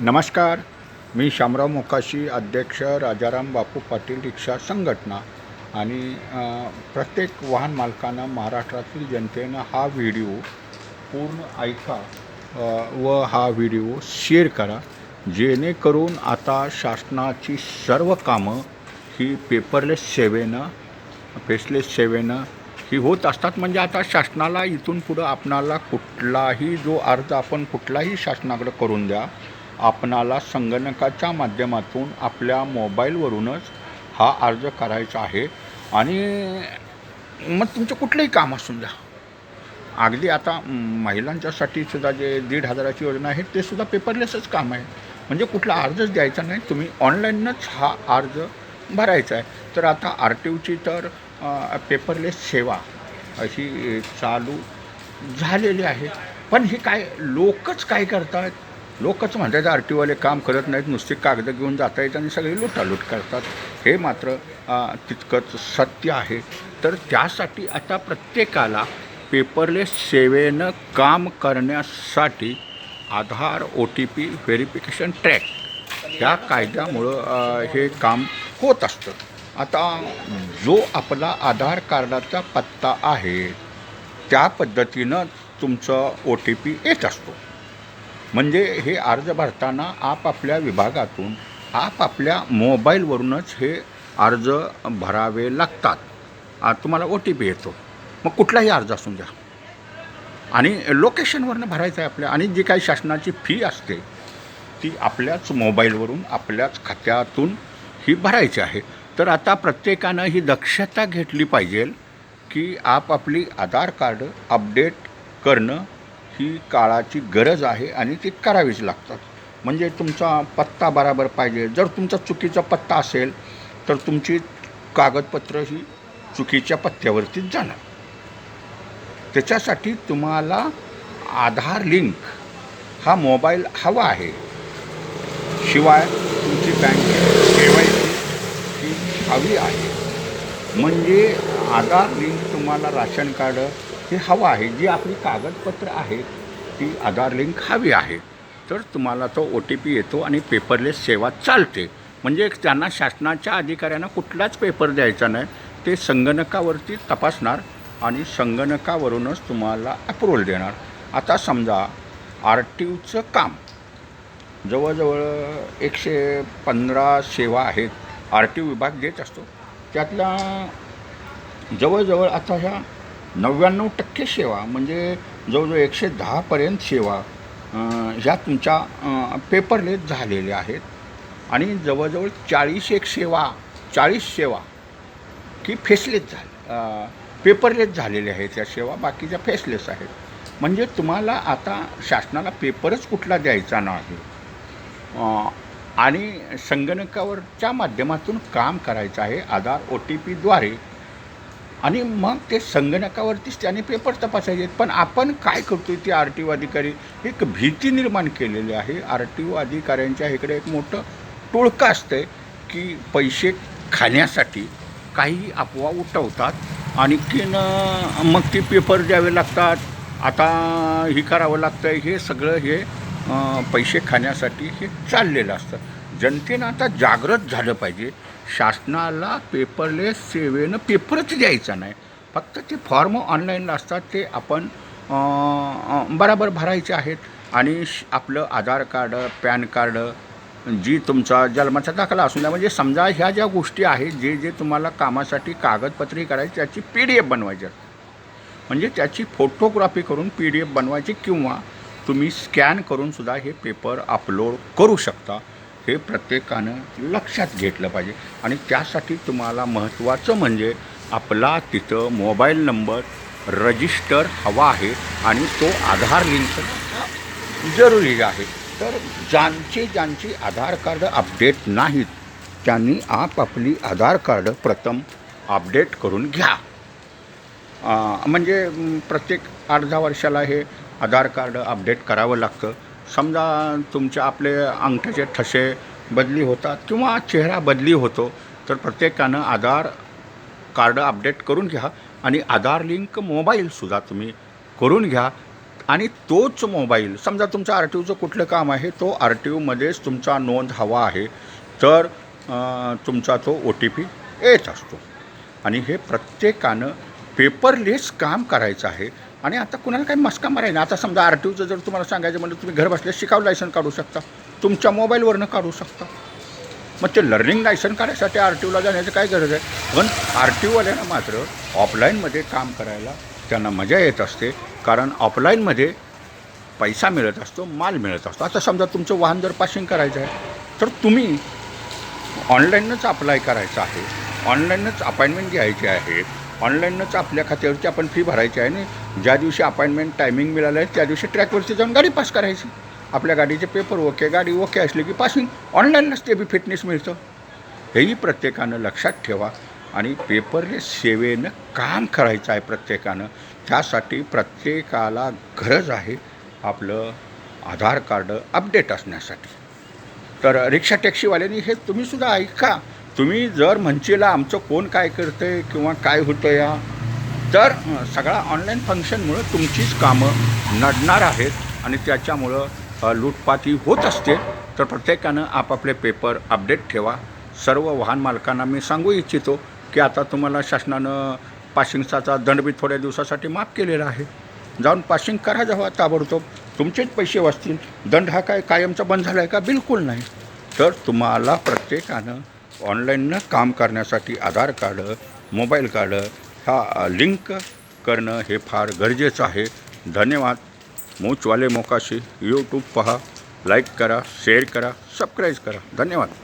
नमस्कार मी शामराव मोकाशी अध्यक्ष राजाराम बापू पाटील रिक्षा संघटना आणि प्रत्येक वाहन मालकानं महाराष्ट्रातील जनतेनं हा व्हिडिओ पूर्ण ऐका व हा व्हिडिओ शेअर करा. जेणेकरून आता शासनाची सर्व कामं ही पेपरलेस सेवेनं फेसलेस सेवेनं ही होत असतात. म्हणजे आता शासनाला इथून पुढं आपणाला कुठलाही जो अर्ज आपण कुठलाही शासनाकडे करून द्या आपणाला संगणकाच्या माध्यमातून आपल्या मोबाईलवरूनच हा अर्ज करायचा आहे. आणि मग तुमचं कुठलंही काम असून द्या. अगदी आता महिलांच्यासाठी सुद्धा जे दीड हजाराची योजना आहे ते सुद्धा पेपरलेसच काम आहे. म्हणजे कुठला अर्जच द्यायचा नाही तुम्ही ऑनलाईनच हा अर्ज भरायचा आहे. तर आता आर टी ओची तर पेपरलेस सेवा अशी चालू झालेली आहे. पण हे काय लोकच काय करतात लोकच म्हणतात आर टी ओवाले काम करत नाहीत नुसते कागद घेऊन जाता येत आणि सगळी लुटालूट करतात. हे मात्र तितकंच सत्य आहे. तर त्यासाठी आता प्रत्येकाला पेपरलेस सेवेनं काम करण्यासाठी Aadhaar O T P verification track या कायद्यामुळं हे काम होत असतं. आता जो आपला आधार कार्डाचा पत्ता आहे त्या पद्धतीनं तुमचं ओ टी पी येत असतो. म्हणजे हे अर्ज भरताना आपापल्या विभागातून आपापल्या मोबाईलवरूनच हे अर्ज भरावे लागतात. तुम्हाला ओ टी पी येतो. मग कुठलाही अर्ज असून द्या. आणि लोकेशनवरनं भरायचं आहे आपल्या आणि जी काही शासनाची फी असते ती आपल्याच मोबाईलवरून आपल्याच खात्यातून ही भरायची आहे. तर आता प्रत्येकानं ही दक्षता घेतली पाहिजे की आपापली आधार कार्ड अपडेट करणं ही काळाची गरज आहे आणि ती करावीच लागतात. म्हणजे तुमचा पत्ता बराबर पाहिजे. जर तुमचा चुकीचा पत्ता असेल तर तुमची कागदपत्र ही चुकीच्या पत्त्यावरतीच जाणार. त्याच्यासाठी तुम्हाला आधार लिंक हा मोबाईल हवा आहे. शिवाय तुमची बँक के वाय सी ही हवी आहे. म्हणजे आधार लिंक तुम्हाला राशन कार्ड हे हवं आहे जी आपली कागदपत्र आहेत ती आधार लिंक हवी आहे. तर तुम्हाला तो ओ टी पी येतो आणि पेपरलेस सेवा चालते. म्हणजे त्यांना शासनाच्या अधिकाऱ्यांना कुठलाच पेपर द्यायचा नाही. ते संगणकावरती तपासणार आणि संगणकावरूनच तुम्हाला अप्रुव्हल देणार. आता समजा आर टी ओचं काम. जवळजवळ एकशे पंधरा सेवा आहेत आर टी ओ विभाग देत असतो. त्यातल्या जवळजवळ आता ह्या नव्याण्णव टक्के सेवा म्हणजे जवळजवळ एकशे दहापर्यंत सेवा ह्या तुमच्या पेपरलेस झालेल्या आहेत. आणि जवळजवळ चाळीस एक सेवा चाळीस सेवा की फेसलेस झाले पेपरलेस झालेल्या आहेत त्या सेवा बाकीच्या फेसलेस आहेत. म्हणजे तुम्हाला आता शासनाला पेपरच कुठला द्यायचा नाही. आणि संगणकावरच्या माध्यमातून काम करायचं आहे आधार ओ टी पीद्वारे आणि मग ते संगणकावरतीच त्याने पेपर तपासायचे. पण आपण काय करतो ते आर टी ओ अधिकारी? एक भीती निर्माण केलेली आहे. आर टी ओ अधिकाऱ्यांच्या इकडे एक मोठं टोळकं असतं की पैसे खाण्यासाठी काही अफवा उठवतात आणखीन मग ते पेपर द्यावे लागतात. आता हे करावं लागतं हे सगळं हे पैसे खाण्यासाठी हे चाललेलं असतं. जनतेनं आता जागृत झालं पाहिजे. शासनाला पेपरलेस सेवेनं पेपरच द्यायचा नाही. फक्त ते फॉर्म ऑनलाईनला असतात ते आपण बराबर भरायचे आहेत. आणि श- आपलं आधार कार्ड पॅन कार्ड जी तुमचा जन्माचा दाखला असून द्या म्हणजे समजा ह्या ज्या गोष्टी आहेत जे जे तुम्हाला कामासाठी कागदपत्रे करायची त्याची पी डी एफ बनवायची म्हणजे त्याची फोटोग्राफी करून पी डी एफ बनवायची किंवा तुम्ही स्कॅन करूनसुद्धा हे पेपर अपलोड करू शकता. हे प्रत्येकानं लक्षात घेतलं पाहिजे. आणि त्यासाठी तुम्हाला महत्त्वाचं म्हणजे आपला तिथं मोबाईल नंबर रजिस्टर हवा आहे आणि तो आधार लिंक जरुरी आहे. तर ज्यांचे ज्यांची आधार कार्ड अपडेट नाहीत त्यांनी आपापली आधार कार्ड प्रथम अपडेट करून घ्या. म्हणजे प्रत्येक अर्धा वर्षाला हे आधार कार्ड अपडेट करावं लागतं. समजा तुमच्या आपले अंगठ्याचे ठसे बदली होतात किंवा चेहरा बदली होतो तर प्रत्येकानं आधार कार्ड अपडेट करून घ्या आणि आधार लिंक मोबाईलसुद्धा तुम्ही करून घ्या. आणि तोच मोबाईल समजा तुमचं आर टी ओचं कुठलं काम आहे तो आर टी ओमध्येच तुमचा नोंद हवा आहे तर तुमचा तो ओ टी पी येत असतो. आणि हे प्रत्येकानं पेपरलेस काम करायचं आहे. आणि आता कुणाला काही मस्का मारायला नाही. आता समजा आर टी ओचं जर तुम्हाला सांगायचं म्हणजे तुम्ही घर बसल्या शिकाऊ लायसन काढू शकता. तुमच्या मोबाईलवरनं काढू शकता. मग ते लर्निंग लायसन काढायसाठी आर टी ओला जाण्याची काय गरज आहे? पण आर टी ओवाल्यांना मात्र ऑफलाईनमध्ये काम करायला त्यांना मजा येत असते. कारण ऑफलाईनमध्ये पैसा मिळत असतो माल मिळत असतो. आता समजा तुमचं वाहन जर पासिंग करायचं आहे तर तुम्ही ऑनलाईनच अप्लाय करायचं आहे. ऑनलाईनच अपॉइंटमेंट घ्यायची आहे. ऑनलाईनच आपल्या खात्यावरती आपण फी भरायची आहे आणि ज्या दिवशी अपॉइंटमेंट टायमिंग मिळालं आहे त्या दिवशी ट्रॅकवरती जाऊन गाडी पास करायची. आपल्या गाडीचे पेपर ओके गाडी ओके असली की पासिंग ऑनलाईनच ते बी फिटनेस मिळतं. हेही प्रत्येकानं लक्षात ठेवा आणि पेपरलेस सेवेनं काम करायचं आहे प्रत्येकानं. त्यासाठी प्रत्येकाला गरज आहे आपलं आधार कार्ड अपडेट असण्यासाठी. तर रिक्षा टॅक्सीवाल्यांनी हे तुम्हीसुद्धा ऐका. तुम्ही जर म्हणशीला आमचं कोण काय करतंय किंवा काय होतं या तर सगळा ऑनलाईन फंक्शनमुळं तुमचीच कामं नडणार आहेत आणि त्याच्यामुळं लूटपाती होत असते तर प्रत्येकानं आपापले पेपर अपडेट ठेवा. सर्व वाहन मालकांना मी सांगू इच्छितो की आता तुम्हाला शासनानं पासिंगचा दंड बी थोड्या दिवसासाठी माफ केलेला आहे. जाऊन पासिंग करा जेव्हा ताबडतोब. तुमचेच पैसे वाचतील. दंड हा काय कायमचा बंद झाला आहे का? बिलकुल नाही. तर तुम्हाला प्रत्येकानं ऑनलाईननं काम करण्यासाठी आधार कार्ड मोबाईल कार्ड हा लिंक करणं हे फार गरजेचं आहे. धन्यवाद. मूचवाले मोकाशी. यूट्यूब पहा. लाईक करा. शेअर करा. सबस्क्राईब करा. धन्यवाद.